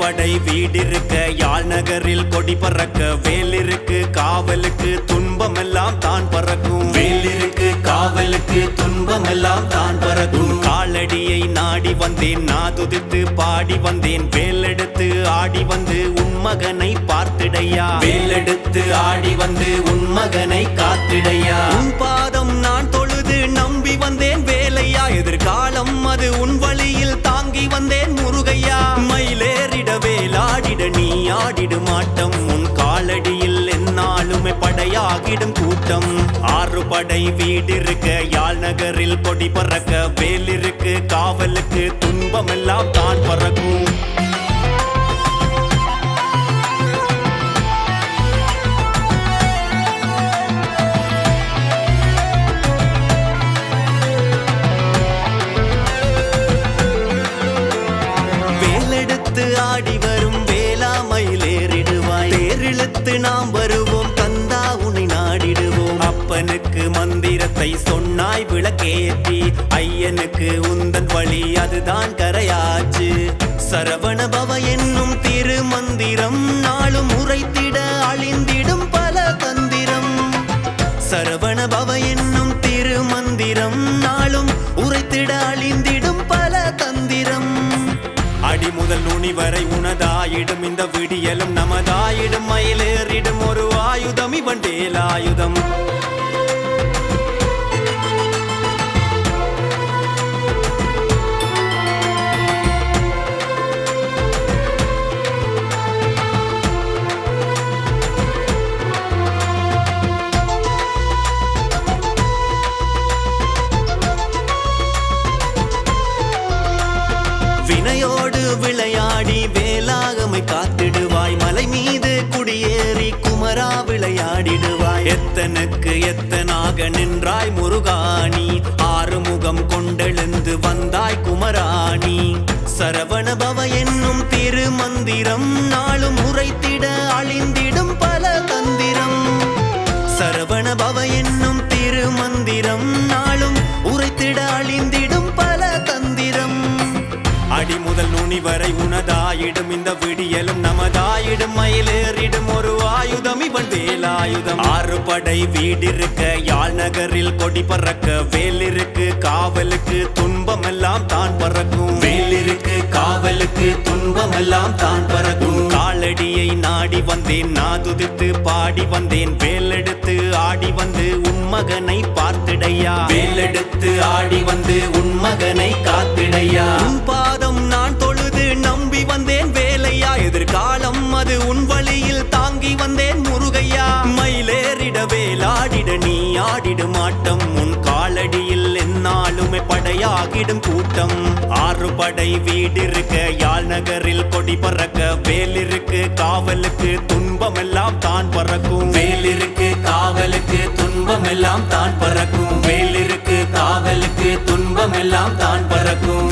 படை வீடிருக்க யாழ் நகரில் கொடி பறக்க வேலிருக்கு காவலுக்கு துன்பமெல்லாம் தான் பறக்கும். வேலிருக்கு காவலுக்கு துன்பமெல்லாம் தான் பறக்கும். காலடியை நாடி வந்தேன் நாதுதித்து பாடி வந்தேன் வேலெடுத்து ஆடி வந்து உன் மகனை பார்த்திடையா. வேலெடுத்து ஆடி வந்து உன் மகனை காத்திடையா. உன் பாதம் நான் தொழுது நம்பி வந்தேன் வேலையா எதிர்காலம் அது உன் ஆட்டம் உன் காலடியில் என்னாலுமே படையாகிடும் கூட்டம். ஆறு படை வீடிருக்க யாழ் நகரில் கொடி பறக்க வேலிருக்கு காவலுக்கு துன்பமெல்லாம் தான் பறக்கும். வருவோம் தந்தா உன்னை நாடிடுவோம். அப்பனுக்கு மந்திரத்தை சொன்னாய் விளக்கேற்றி ஐயனுக்கு உந்தன் வழி அதுதான் கரையாச்சு. சரவண பவ என்னும் திருமந்திரம் நாளும் உரைத்திட அழிந்திட முதல் நுனி வரை உனதாயிடும். இந்த விடியலும் நமதாயிடும். மயிலேறிடும் ஒரு வினையோடு விளையாடி வேலாகமை காத்திடுவாய். மலை மீது குடியேறி குமரா விளையாடிடுவாய். எத்தனுக்கு எத்தனாக நின்றாய் முருகாணி. ஆறுமுகம் கொண்டெழுந்து வந்தாய் குமராணி. சரவணபவ என்னும் திருமந்திரம் நாளும் உரைத்திட அழிந்திடும் பல முதல் நுனி வரை உனதாயிடும். இந்த விடியலும் நமதாயிடும். மயிலேறிடும் ஒரு ஆயுதம் இவன் வேலாயுதம். ஆறு படை வீடிருக்க யாழ் நகரில் கொடி பறக்க வேலிருக்கு காவலுக்கு துன்பமெல்லாம் தான் பறக்கும். வேலிருக்கு காவலுக்கு துன்பமெல்லாம் தான் பறக்கும். காலடியை நாடி வந்தேன் நாதுதித்து பாடி வந்தேன். வேலெடுத்து ஆடி வந்து உன் மகனை பார்த்திடையா? வேலெடுத்து ஆடி வந்து உன் மகனை காத்திடையா? உன் வழியில் தாங்கி வந்தேன் முருகையா. மயிலேறிட வேலாடிட நீ ஆடிடு மாட்டம். உன் காலடியில் என்னாலுமே படையாகிடும் கூட்டம். ஆறு படை வீடிருக்க யாழ் நகரில் கொடி பறக்க. வேலிருக்கு காவலுக்கு துன்பமெல்லாம் தான் பறக்கும். வேலிருக்கு காவலுக்கு துன்பமெல்லாம் தான் பறக்கும். வேலிருக்கு காவலுக்கு துன்பமெல்லாம் தான் பறக்கும்.